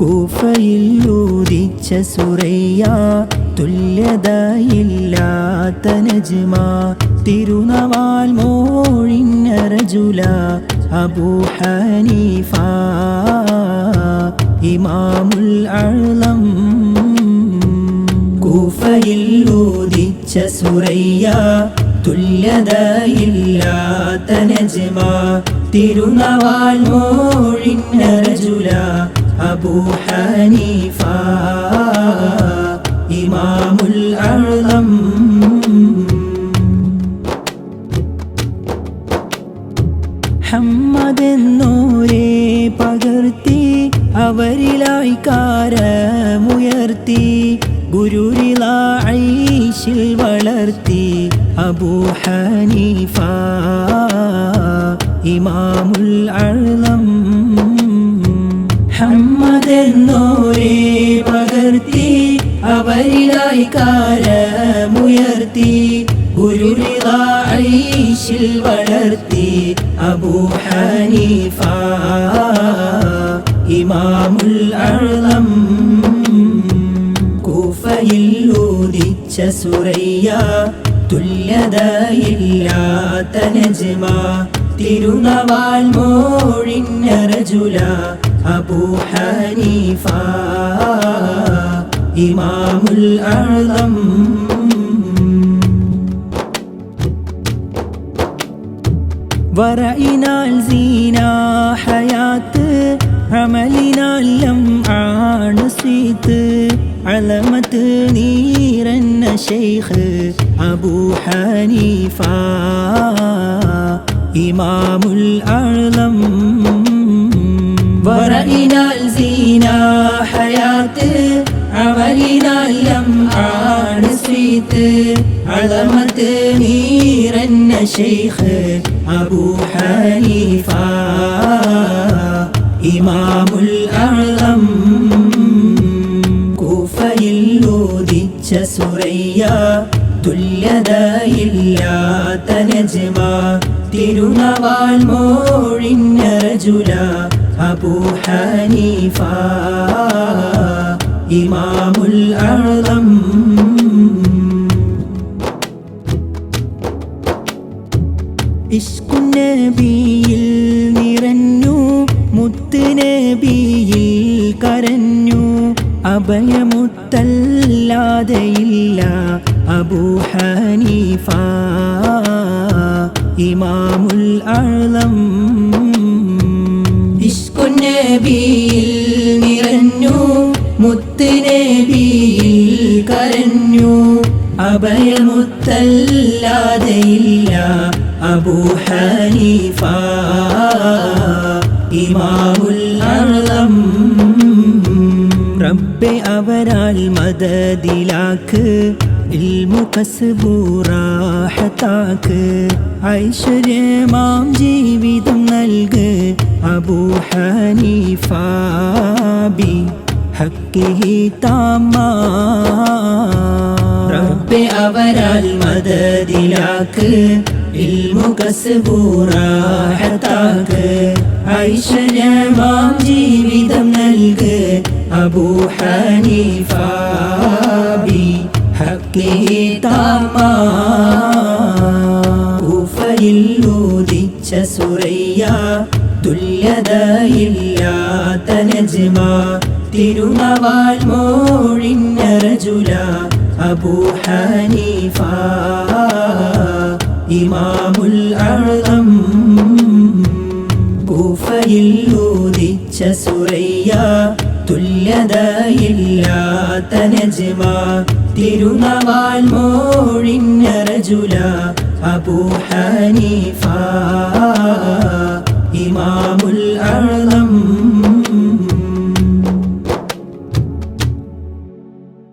കൂഫയിൽ ഊദിച്ച സുറയ്യ തുല്യതയില്ലാത്ത നജ്മ തിരുനവാൽ മോഴിഞ്ഞറജുല അബൂ ഹനീഫ ഇമാമുൽ അളം കൂഫയിൽ ഊദിച്ച സുറയ്യ തുല്യതയില്ലാത്ത നജ്മ തിരുനവാൽ മോഴിഞ്ഞ റജുല അബൂ ഹനീഫ ഇമാമുൽ അളം നൂരെ പകർത്തി അവരിലായി കാരമുയർത്തി ഗുരുരിലായിഷിൽ വളർത്തി അബൂ ഹനീഫ ഇമാമുൽ അളം ഹമ്മതെന്നോരേ പകർത്തി അവരിലായി കാരമുയർത്തി. ഗുരുരിലായിഷിൽ വളർത്തി അബൂ ഹനീഫ. ഇമാമുൽ അളം കൂഫയിൽ ഊദിച്ച സുറയ്യ. തുല്യതയില്ലാത്ത നജ്മ. തിരുനവാൽ മോഴിഞ്ഞ റജുല അബൂ ഹനീഫ ഇമാമുൽ അളം വറയിനാൽ സീന ഹയാത്ത് അമലിനാലം ആണ് സ്വീത്ത് അലമത്ത് നീരന്ന ഷെയ്ഖ് അബൂ ഹനീഫ ഇമാമുൽ അളം സ്വീത്ത് അളമത്ത് നീരന്ന ഷെയ്ഖ് അബൂ ഹനീഫ ഇമാമുൽ അളം കൂഫയിൽ ഊദിച്ച സുറയ്യ തുല്യതയില്ലാത്ത നജ്മ തിരുനവാൽ മോഴിഞ്ഞ റജുല അബൂ ഹനീഫ ഇമാമുൽ അളം ഇഷ്കുനബിയിൽ നിറഞ്ഞു മുത്തുനബിയിൽ കരഞ്ഞു. അഭയമുത്തല്ലാതെയില്ല അബൂ ഹനീഫ ഇമാമുൽ അളം ഇഷ്കുനബിയിൽ നിറഞ്ഞു മുത്തുനബിയിൽ കരഞ്ഞു. അഭയമുത്തല്ലാതെയില്ല അബൂ ഹനീഫ ഇമാമുൽ അർലം. റബ്ബെ അവരാൽ മദദിലാക്ക് ഇൽമു കസ്ബൂറാഹത്താക്ക് ഐശ്വര്യമാം ജീവിതം നൽക് അബൂ ഹനീഫ ബി ഹക്കിഹി താമാ. റബ്ബെ അവരാൽ മദദിലാക്ക്. ഇൽമു കസ്ബൂറാഹത്താക്ക് ഐശ്വര്യമാം ജീവിതം നൽക്. അബൂ ഹനീഫ ബി ഹക്കിഹി താമാ. കൂഫയിൽ ഊദിച്ച സുറയ്യ തുല്യതയില്ലാത്ത നജ്മ. തിരുമവാൽ മോഴിഞ്ഞ റജുല അബൂ ഹനീഫ ഇമാമുൽ അളം കൂഫയിൽ ഊതിച്ച സുറയ്യ തുല്യതയില്ലാത്ത നജ്മ തിരുനവാൽ മോഴിഞ്ഞ റജുല അബൂ ഹനീഫ